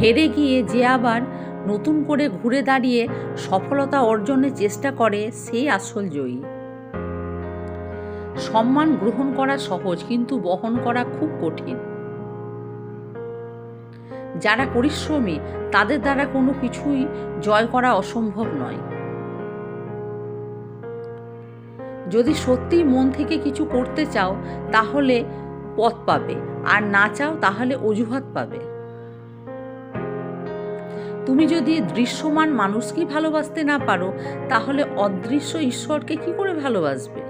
হেরে গিয়ে যে আবার নতুন করে ঘুরে দাঁড়িয়ে সফলতা অর্জনের চেষ্টা করে সেই আসল জয়ী। সম্মান গ্রহণ করা সহজ, কিন্তু বহন করা খুব কঠিন। যারা পরিশ্রমী, তাদের দ্বারা কোনো কিছুই জয় করা অসম্ভব নয়। যদি সত্যি মন থেকে কিছু করতে চাও, তাহলে পথ পাবে। আর না চাও, তাহলে অজুহাত পাবে। তুমি যদি দৃশ্যমান মানুষকে ভালোবাসতে না পারো, তাহলে অদৃশ্য ঈশ্বরকে কি করে ভালোবাসবে?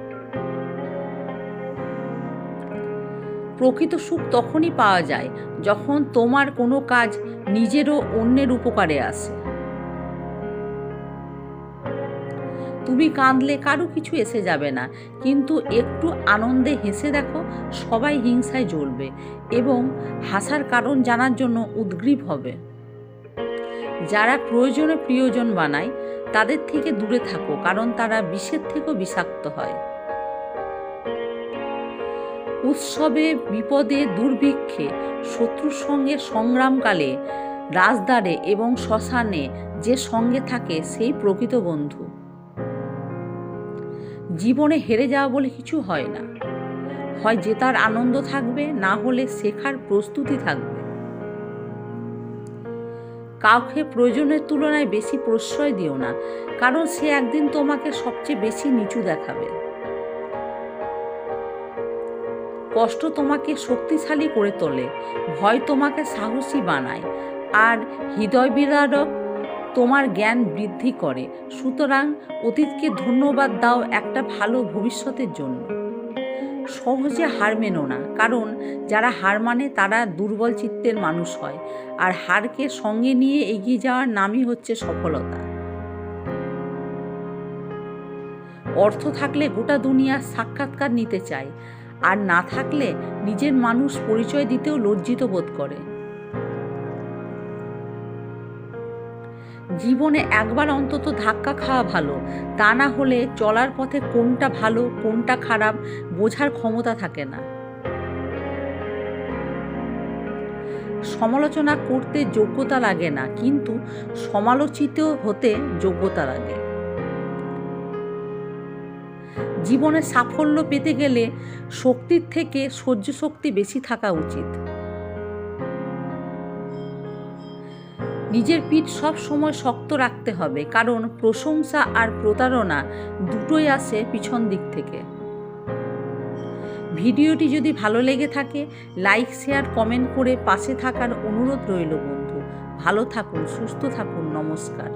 প্রকৃত সুখ তখনই পাওয়া যায় যখন তোমার কোনো কাজ নিজেরও অন্যের উপকারে আসে। তুমি কাঁদলে কারও কিছু এসে যাবে না, কিন্তু একটু আনন্দে হেসে দেখো সবাই হিংসায় জ্বলবে এবং হাসার কারণ জানার জন্য উদ্গ্রীব হবে। যারা প্রয়োজনে প্রিয়জন বানায়, তাদের থেকে দূরে থাকো, কারণ তারা বিষের থেকেও বিষাক্ত হয়। উৎসবে, বিপদে, দুর্ভিক্ষে, শত্রুর সঙ্গে সংগ্রামকালে, রাজদ্বারে এবং শ্মশানে যে সঙ্গে থাকে, সেই প্রকৃত বন্ধু। জীবনে হেরে যাওয়া বলে কিছু হয় না। হয় জেতার আনন্দ থাকবে, না হলে শেখার প্রস্তুতি থাকবে। কাউকে প্রয়োজনের তুলনায় বেশি প্রশ্রয় দিও না, কারণ সে একদিন তোমাকে সবচেয়ে বেশি নিচু দেখাবে। কষ্ট তোমাকে শক্তিশালী করে তোলে, ভয় তোমাকে সাহসী বানায়, আর হৃদয় বিদারক তোমার জ্ঞান বৃদ্ধি করে। সুতরাং অতীতকে ধন্যবাদ দাও একটা ভালো ভবিষ্যতের জন্য। সহজে হার মেনো না। কারণ যারা হার মানে তারা দুর্বল চিত্তের মানুষ হয়। আর হারকে সঙ্গে নিয়ে এগিয়ে যাওয়ার নামই হচ্ছে সফলতা। অর্থ থাকলে গোটা দুনিয়ার সাক্ষাৎকার নিতে চায়। আর না থাকলে নিজের মানুষ পরিচয় দিতেও লজ্জিত বোধ করে। জীবনে একবার অন্তত ধাক্কা খাওয়া ভালো। তা না হলে চলার পথে কোনটা ভালো, কোনটা খারাপ বোঝার ক্ষমতা থাকে না। সমালোচনা করতে যোগ্যতা লাগে না, কিন্তু সমালোচিত হতে যোগ্যতা লাগে। জীবনে সাফল্য পেতে গেলে শক্তির থেকে সহ্য শক্তি বেশি থাকা উচিত। নিজের পিঠ সব সময় শক্ত রাখতে হবে, কারণ প্রশংসা আর প্রতারণা দুটোই আসে পিছন দিক থেকে। ভিডিওটি যদি ভালো লেগে থাকে, লাইক, শেয়ার, কমেন্ট করে পাশে থাকার অনুরোধ রইল বন্ধু। ভালো থাকুন, সুস্থ থাকুন, নমস্কার।